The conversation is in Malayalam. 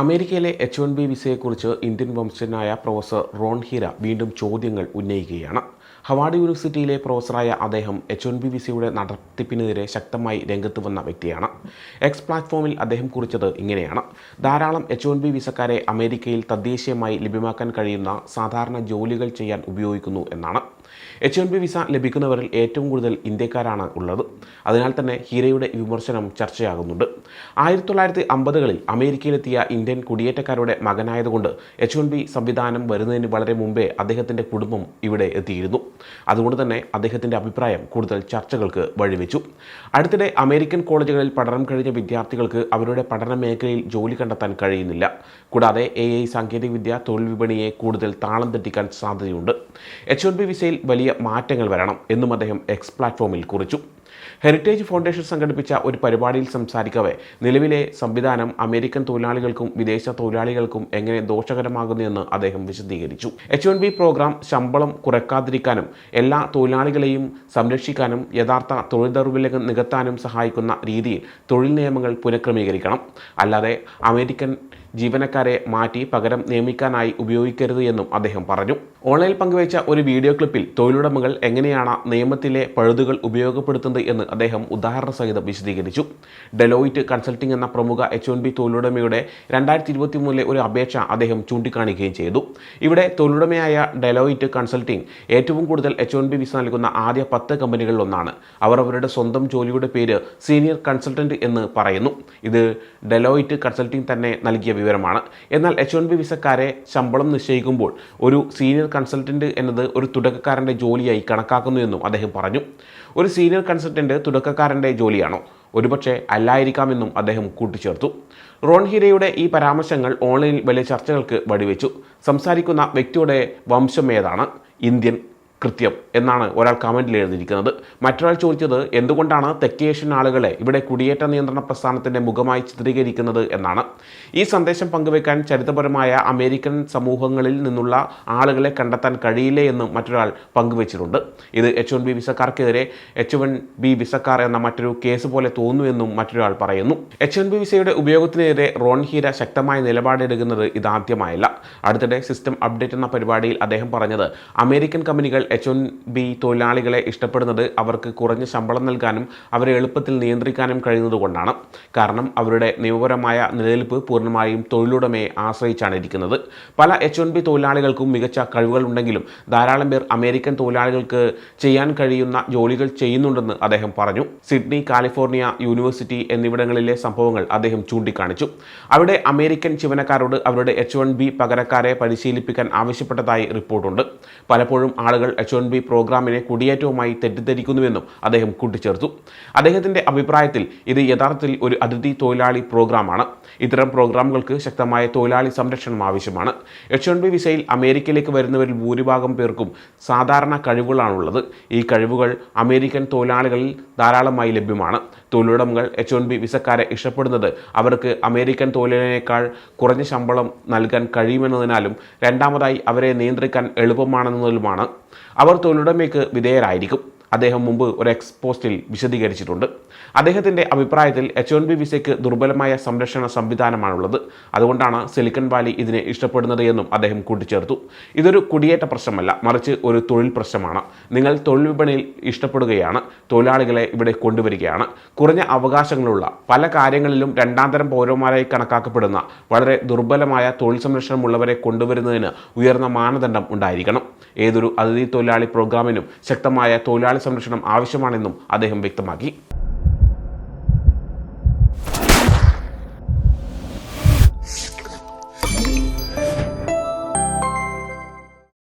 അമേരിക്കയിലെ എച്ച് വൺ ബി വിസയെക്കുറിച്ച് ഇന്ത്യൻ വംശജനായ പ്രൊഫസർ റോൺ ഹിര വീണ്ടും ചോദ്യങ്ങൾ ഉന്നയിക്കുകയാണ്. ഹവാർഡ് യൂണിവേഴ്സിറ്റിയിലെ പ്രൊഫസറായ അദ്ദേഹം എച്ച് വൺ ബി വിസയുടെ നടത്തിപ്പിനെതിരെ ശക്തമായി രംഗത്ത് വന്ന വ്യക്തിയാണ്. എക്സ് പ്ലാറ്റ്ഫോമിൽ അദ്ദേഹം കുറിച്ചത് ഇങ്ങനെയാണ്. ധാരാളം എച്ച് വൺ ബി വിസക്കാരെ അമേരിക്കയിൽ തദ്ദേശീയമായി ലഭ്യമാക്കാൻ കഴിയുന്ന സാധാരണ ജോലികൾ ചെയ്യാൻ ഉപയോഗിക്കുന്നു എന്നാണ്. എച്ച് വൺ ബി വിസ ലഭിക്കുന്നവരിൽ ഏറ്റവും കൂടുതൽ ഇന്ത്യക്കാരാണ് ഉള്ളത്. അതിനാൽ തന്നെ ഹീരയുടെ വിമർശനം ചർച്ചയാകുന്നുണ്ട്. ആയിരത്തി തൊള്ളായിരത്തി അമ്പതുകളിൽ അമേരിക്കയിലെത്തിയ ഇന്ത്യൻ കുടിയേറ്റക്കാരുടെ മകനായതുകൊണ്ട് എച്ച് വൺ ബി സംവിധാനം വരുന്നതിന് വളരെ മുമ്പേ അദ്ദേഹത്തിന്റെ കുടുംബം ഇവിടെ എത്തിയിരുന്നു. അതുകൊണ്ട് തന്നെ അദ്ദേഹത്തിന്റെ അഭിപ്രായം കൂടുതൽ ചർച്ചകൾക്ക് വഴിവെച്ചു. അടുത്തിടെ അമേരിക്കൻ കോളേജുകളിൽ പഠനം കഴിഞ്ഞ വിദ്യാർത്ഥികൾക്ക് അവരുടെ പഠന മേഖലയിൽ ജോലി കണ്ടെത്താൻ കഴിയുന്നില്ല. കൂടാതെ എ ഐ സാങ്കേതികവിദ്യ തൊഴിൽ വിപണിയെ കൂടുതൽ താളം തെറ്റിക്കാൻ സാധ്യതയുണ്ട്. എച്ച് വൺ ബി വിസയിൽ വലിയ മാറ്റങ്ങൾ വരണം എന്നും അദ്ദേഹം എക്സ് പ്ലാറ്റ്ഫോമിൽ കുറിച്ചു. ഹെറിറ്റേജ് ഫൗണ്ടേഷൻ സംഘടിപ്പിച്ച ഒരു പരിപാടിയിൽ സംസാരിക്കവേ. നിലവിലെ സംവിധാനം അമേരിക്കൻ തൊഴിലാളികൾക്കും വിദേശ തൊഴിലാളികൾക്കും എങ്ങനെ ദോഷകരമാകുന്നുവെന്ന് അദ്ദേഹം വിശദീകരിച്ചു. എച്ച് വൺ ബി പ്രോഗ്രാം ശമ്പളം കുറയ്ക്കാതിരിക്കാനും എല്ലാ തൊഴിലാളികളെയും സംരക്ഷിക്കാനും യഥാർത്ഥ തൊഴിൽ ദൗർബല്യം നികത്താനും സഹായിക്കുന്ന രീതിയിൽ തൊഴിൽ നിയമങ്ങൾ പുനഃക്രമീകരിക്കണം. അല്ലാതെ അമേരിക്കൻ ജീവനക്കാരെ മാറ്റി പകരം നിയമിക്കാനായി ഉപയോഗിക്കരുത് എന്നും അദ്ദേഹം പറഞ്ഞു. ഓൺലൈനിൽ പങ്കുവച്ച ഒരു വീഡിയോ ക്ലിപ്പിൽ തൊഴിലുടമകൾ എങ്ങനെയാണ് നിയമത്തിലെ പഴുതുകൾ ഉപയോഗപ്പെടുത്തുന്നത് എന്ന് അദ്ദേഹം ഉദാഹരണ സഹിതം വിശദീകരിച്ചു. ഡെലോയിറ്റ് കൺസൾട്ടിംഗ് എന്ന പ്രമുഖ എച്ച് എൻ ബി തൊഴിലുടമയുടെ രണ്ടായിരത്തി ഇരുപത്തി മൂന്നിലെ ഒരു അപേക്ഷ അദ്ദേഹം ചൂണ്ടിക്കാണിക്കുകയും ചെയ്തു. ഇവിടെ തൊഴിലുടമയായ ഡെലോയിറ്റ് കൺസൾട്ടിംഗ് ഏറ്റവും കൂടുതൽ എച്ച് എൻ ബി വിസ നൽകുന്ന ആദ്യ പത്ത് കമ്പനികളിൽ ഒന്നാണ്. അവർ അവരുടെ സ്വന്തം ജോലിയുടെ പേര് സീനിയർ കൺസൾട്ടന്റ് എന്ന് പറയുന്നു. ഇത് ഡെലോയിറ്റ് കൺസൾട്ടിംഗ് തന്നെ നൽകിയ വിവരമാണ്. എന്നാൽ എച്ച് വൺ ബി വിസക്കാരെ ശമ്പളം നിശ്ചയിക്കുമ്പോൾ ഒരു സീനിയർ കൺസൾട്ടന്റ് എന്നത് ഒരു തുടക്കക്കാരന്റെ ജോലിയായി കണക്കാക്കുന്നു എന്നും അദ്ദേഹം പറഞ്ഞു. ഒരു സീനിയർ കൺസൾട്ടന്റ് തുടക്കക്കാരന്റെ ജോലിയാണോ? ഒരുപക്ഷെ അല്ലായിരിക്കാമെന്നും അദ്ദേഹം കൂട്ടിച്ചേർത്തു. റോൺ ഹീരയുടെ ഈ പരാമർശങ്ങൾ ഓൺലൈനിൽ വലിയ ചർച്ചകൾക്ക് വഴിവെച്ചു സംസാരിക്കുന്ന വ്യക്തിയുടെ വംശം ഏതാണ്? ഇന്ത്യൻ കൃത്യം എന്നാണ് ഒരാൾ കമന്റിൽ എഴുതിയിരിക്കുന്നത്. മറ്റൊരാൾ ചോദിച്ചത് എന്തുകൊണ്ടാണ് തെക്കേഷ്യൻ ആളുകളെ ഇവിടെ കുടിയേറ്റ നിയന്ത്രണ പ്രസ്ഥാനത്തിന്റെ മുഖമായി ചിത്രീകരിക്കുന്നത്? എന്നാണ്. ഈ സന്ദേശം പങ്കുവെക്കാൻ ചരിത്രപരമായ അമേരിക്കൻ സമൂഹങ്ങളിൽ നിന്നുള്ള ആളുകളെ കണ്ടെത്താൻ കഴിയില്ലേ എന്ന് മറ്റൊരാൾ പങ്കുവച്ചിട്ടുണ്ട്. ഇത് എച്ച് വൺ ബി വിസക്കാർക്കെതിരെ എച്ച് വൺ ബി വിസക്കാർ എന്ന മറ്റൊരു കേസ് പോലെ തോന്നുമെന്നും മറ്റൊരാൾ പറയുന്നു. എച്ച് വൺ ബി വിസയുടെ ഉപയോഗത്തിനെതിരെ റോൺ ഹീര ശക്തമായ നിലപാടെടുക്കുന്നത് ഇതാദ്യമായല്ല. അടുത്തിടെ സിസ്റ്റം അപ്ഡേറ്റ് എന്ന പരിപാടിയിൽ അദ്ദേഹം പറഞ്ഞത് അമേരിക്കൻ കമ്പനികൾ എച്ച് ഒൻ ബി തൊഴിലാളികളെ ഇഷ്ടപ്പെടുന്നത് അവർക്ക് കുറഞ്ഞ ശമ്പളം നൽകാനും അവരെ എളുപ്പത്തിൽ നിയന്ത്രിക്കാനും കഴിയുന്നതുകൊണ്ടാണ്. കാരണം അവരുടെ നിയമപരമായ നിലനിൽപ്പ് പൂർണമായും തൊഴിലുടമയെ ആശ്രയിച്ചാണ് ഇരിക്കുന്നത്. പല എച്ച് ഒൻ ബി തൊഴിലാളികൾക്കും മികച്ച കഴിവുകൾ ഉണ്ടെങ്കിലും ധാരാളം പേർ അമേരിക്കൻ തൊഴിലാളികൾക്ക് ചെയ്യാൻ കഴിയുന്ന ജോലികൾ ചെയ്യുന്നുണ്ടെന്ന് അദ്ദേഹം പറഞ്ഞു. സിഡ്നി കാലിഫോർണിയ യൂണിവേഴ്സിറ്റി എന്നിവിടങ്ങളിലെ സംഭവങ്ങൾ അദ്ദേഹം ചൂണ്ടിക്കാണിച്ചു. അവിടെ അമേരിക്കൻ ജീവനക്കാരോട് അവരുടെ എച്ച് വൺ ബി പകരക്കാരെ പരിശീലിപ്പിക്കാൻ ആവശ്യപ്പെട്ടതായി റിപ്പോർട്ടുണ്ട്. പലപ്പോഴും ആളുകൾ എച്ച് വൺ ബി പ്രോഗ്രാമിനെ കുടിയേറ്റവുമായി തെറ്റിദ്ധരിക്കുന്നുവെന്നും അദ്ദേഹം കൂട്ടിച്ചേർത്തു. അദ്ദേഹത്തിന്റെ അഭിപ്രായത്തിൽ ഇത് യഥാർത്ഥത്തിൽ ഒരു അതിഥി തൊഴിലാളി പ്രോഗ്രാമാണ്. ഇത്തരം പ്രോഗ്രാമുകൾക്ക് ശക്തമായ തൊഴിലാളി സംരക്ഷണം ആവശ്യമാണ്. എച്ച് വൺ ബി വിസയിൽ അമേരിക്കയിലേക്ക് വരുന്നവരിൽ ഭൂരിഭാഗം പേർക്കും സാധാരണ കഴിവുകളാണുള്ളത്. ഈ കഴിവുകൾ അമേരിക്കൻ തൊഴിലാളികളിൽ ധാരാളമായി ലഭ്യമാണ്. തൊഴിലുടമകൾ എച്ച് വൺ ബി വിസക്കാരെ ഇഷ്ടപ്പെടുന്നത് അവർക്ക് അമേരിക്കൻ തൊഴിലിനേക്കാൾ കുറഞ്ഞ ശമ്പളം നൽകാൻ കഴിയുമെന്നതിനാലും രണ്ടാമതായി അവരെ നിയന്ത്രിക്കാൻ എളുപ്പമാണെന്നതിലുമാണ്. അവർ തൊഴിലുടമയ്ക്ക് വിധേയരായിരിക്കും. അദ്ദേഹം മുമ്പ് ഒരു എക്സ്പോസ്റ്റിൽ വിശദീകരിച്ചിട്ടുണ്ട്. അദ്ദേഹത്തിന്റെ അഭിപ്രായത്തിൽ എച്ച് വൺ ബി വിസയ്ക്ക് ദുർബലമായ സംരക്ഷണ സംവിധാനമാണുള്ളത്. അതുകൊണ്ടാണ് സിലിക്കൺ വാലി ഇതിനെ ഇഷ്ടപ്പെടുന്നത് എന്നും അദ്ദേഹം കൂട്ടിച്ചേർത്തു. ഇതൊരു കുടിയേറ്റ പ്രശ്നമല്ല മറിച്ച് ഒരു തൊഴിൽ പ്രശ്നമാണ്. നിങ്ങൾ തൊഴിൽ വിപണിയിൽ ഇഷ്ടപ്പെടുകയാണ് തൊഴിലാളികളെ ഇവിടെ കൊണ്ടുവരികയാണ്. കുറഞ്ഞ അവകാശങ്ങളുള്ള പല കാര്യങ്ങളിലും രണ്ടാന്തരം പൗരന്മാരായി കണക്കാക്കപ്പെടുന്ന വളരെ ദുർബലമായ തൊഴിൽ സംരക്ഷണമുള്ളവരെ കൊണ്ടുവരുന്നതിന് ഉയർന്ന മാനദണ്ഡം ഉണ്ടായിരിക്കണം. ഏതൊരു അതിഥി തൊഴിലാളി പ്രോഗ്രാമിനും ശക്തമായ തൊഴിലാളി സംരക്ഷണം ആവശ്യമാണെന്നും അദ്ദേഹം വ്യക്തമാക്കി.